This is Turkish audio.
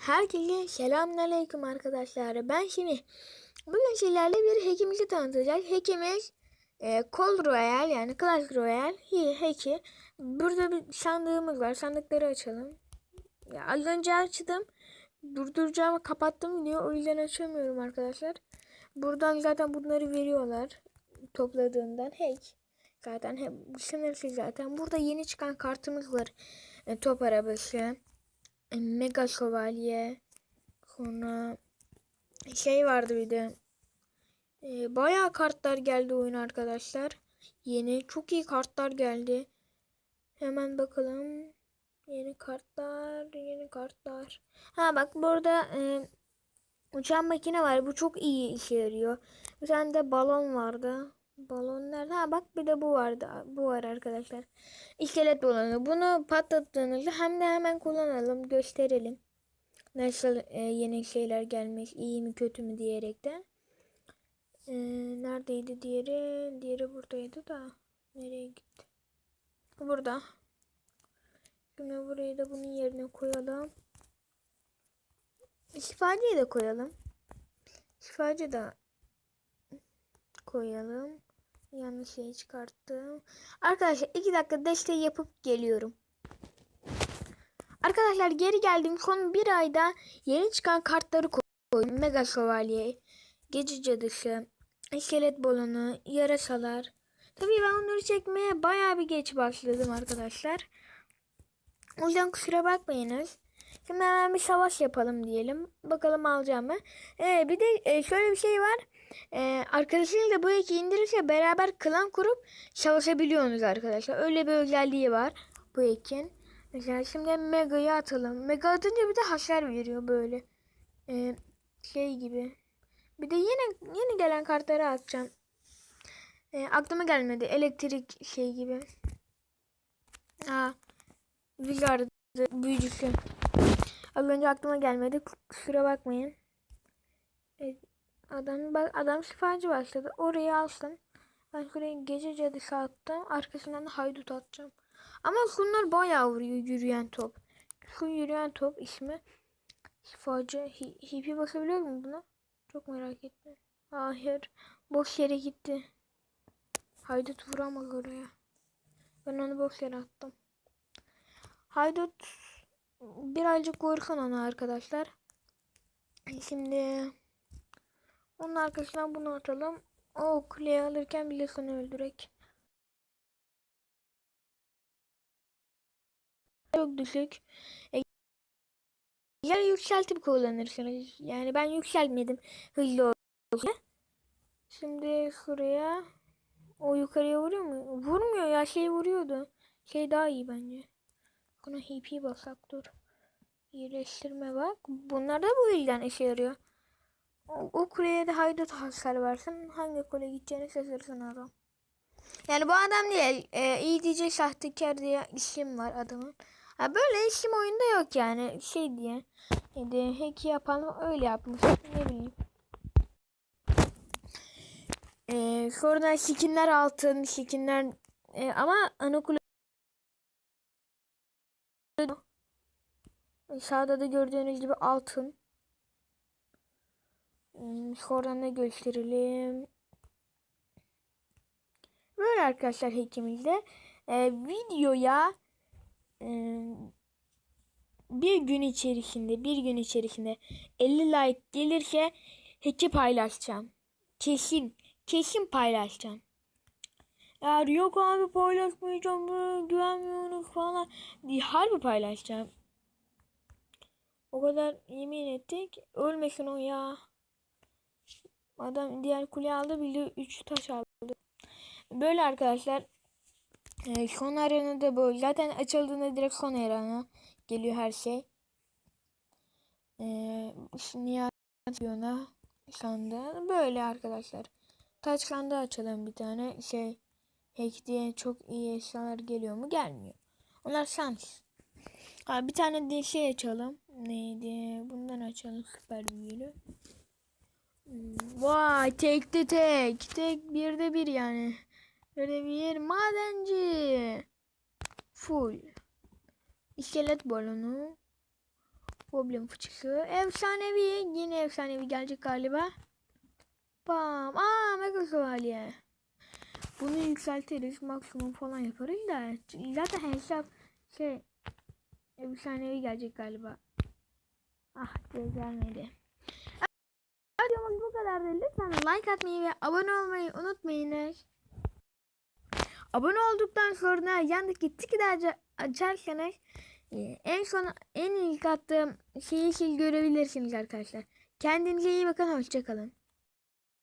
Herkese selamünaleyküm arkadaşlar. Ben şimdi bugün sizlerle bir hackimizi tanıtacağız. Hackimiz e, Call Royale yani Clash Royale hack'i. Burada bir sandığımız var. Sandıkları açalım. Ya, az önce açtım. Durduracağımı kapattım diyor. O yüzden açamıyorum arkadaşlar. Buradan zaten bunları veriyorlar. Topladığından hack. Zaten hep sınırsız zaten. Burada yeni çıkan kartımız var. E, top arabası. Mega Şövalye. Sonra şey vardı bir de. E, bayağı kartlar geldi oyun arkadaşlar. Yeni çok iyi kartlar geldi. Hemen bakalım. Yeni kartlar, yeni kartlar. Ha bak burada e, uçan makine var. Bu çok iyi işe yarıyor. Bir tane de balon vardı. Balon nerede? Ha bak bir de bu vardı. Bu var arkadaşlar. İskelet balonu. Bunu patlattığınızda hem de hemen kullanalım. Gösterelim. Nasıl e, yeni şeyler gelmiş. iyi mi kötü mü diyerekten. E, neredeydi diğeri? Diğeri buradaydı da. Nereye gitti? Burada. Şimdi burayı da bunun yerine koyalım. Şifacıyı da koyalım. Şifacı da koyalım. Yanlış şey çıkarttım. Arkadaşlar iki dakika desteği yapıp geliyorum. Arkadaşlar geri geldim. Son bir ayda yeni çıkan kartları koydum. Mega Şövalye, Gece Cadısı, İskelet Balonu, Yarasalar. Tabii ben onları çekmeye bayağı bir geç başladım arkadaşlar. O yüzden kusura bakmayınız. Şimdi hemen bir savaş yapalım diyelim. Bakalım alacağım mı? Ee, bir de e, şöyle bir şey var. Ee, arkadaşınızla bu eki indirirse beraber klan kurup savaşabiliyorsunuz arkadaşlar. Öyle bir özelliği var bu ekin. Mesela şimdi Mega'yı atalım. Mega atınca bir de hasar veriyor böyle. Ee, şey gibi. Bir de yeni yeni gelen kartları atacağım. Ee, aklıma gelmedi. Elektrik şey gibi. Aa, Wizard büyücüsü. Az önce aklıma gelmedi. Kusura bakmayın. Evet, adam bak adam şifacı başladı. Oraya alsın. Ben şuraya gece cadısı attım. Arkasından da haydut atacağım. Ama şunlar bayağı vuruyor yürüyen top. Şu yürüyen top ismi şifacı. Hi hipi basabiliyor mu buna? Çok merak ettim. Hayır. Boş yere gitti. Haydut vuramaz oraya. Ben onu boş yere attım. Haydut birazcık korkun ona arkadaşlar. Şimdi onun arkasından bunu atalım. O kuleyi alırken bile seni öldürek. Çok düşük. E, ya yükseltip kullanırsınız. Yani ben yükseltmedim. Hızlı olsun. Şimdi şuraya o yukarıya vuruyor mu? Vurmuyor ya şey vuruyordu. Şey daha iyi bence. Buna HP basak dur. İyileştirme bak. Bunlar da bu yüzden işe yarıyor. O, o kuleye de haydut hasar versin. Hangi kule gideceğini şaşırsın adam. Yani bu adam değil. E, iyi diyecek sahtekar diye isim var adamın. Ha, böyle isim oyunda yok yani. Şey diye. Yani hack yapan öyle yapmış. Ne bileyim. E, sonra skinler altın. Skinler e, ama ana kule Sağda da gördüğünüz gibi altın. Hmm, Sonra ne gösterelim? Böyle arkadaşlar hackimizde. Ee, videoya e, bir gün içerisinde bir gün içerisinde 50 like gelirse hack'i paylaşacağım. Kesin. Kesin paylaşacağım. Eğer yok abi paylaşmayacağım güvenmiyorum falan. Harbi paylaşacağım. O kadar yemin ettik. Ölmesin o ya. Adam diğer kule aldı bir de 3 taş aldı. Böyle arkadaşlar. E, son arenada bu. Zaten açıldığında direkt son arena geliyor her şey. E, Nihayet yana sandı. Böyle arkadaşlar. Taç sandığı açalım bir tane. Şey hack diye çok iyi eşyalar geliyor mu? Gelmiyor. Onlar şans. Ha, bir tane de şey açalım. Neydi? Bundan açalım süper büyülü. Hmm, Vay tekte tek. Tek bir de bir yani. Böyle bir madenci. Full. İskelet balonu. Goblin fıçısı. Efsanevi. Yine efsanevi gelecek galiba. Bam. Aa mega şövalye. Bunu yükseltiriz. Maksimum falan yaparız da. Zaten hesap şey efsanevi gelecek galiba. Ah gelmedi. Videomuz bu kadardı. Lütfen like atmayı ve abone olmayı unutmayınız. Abone olduktan sonra yandaki tiki de açarsanız e, en son en ilk attığım şeyi siz görebilirsiniz arkadaşlar. Kendinize iyi bakın. Hoşçakalın.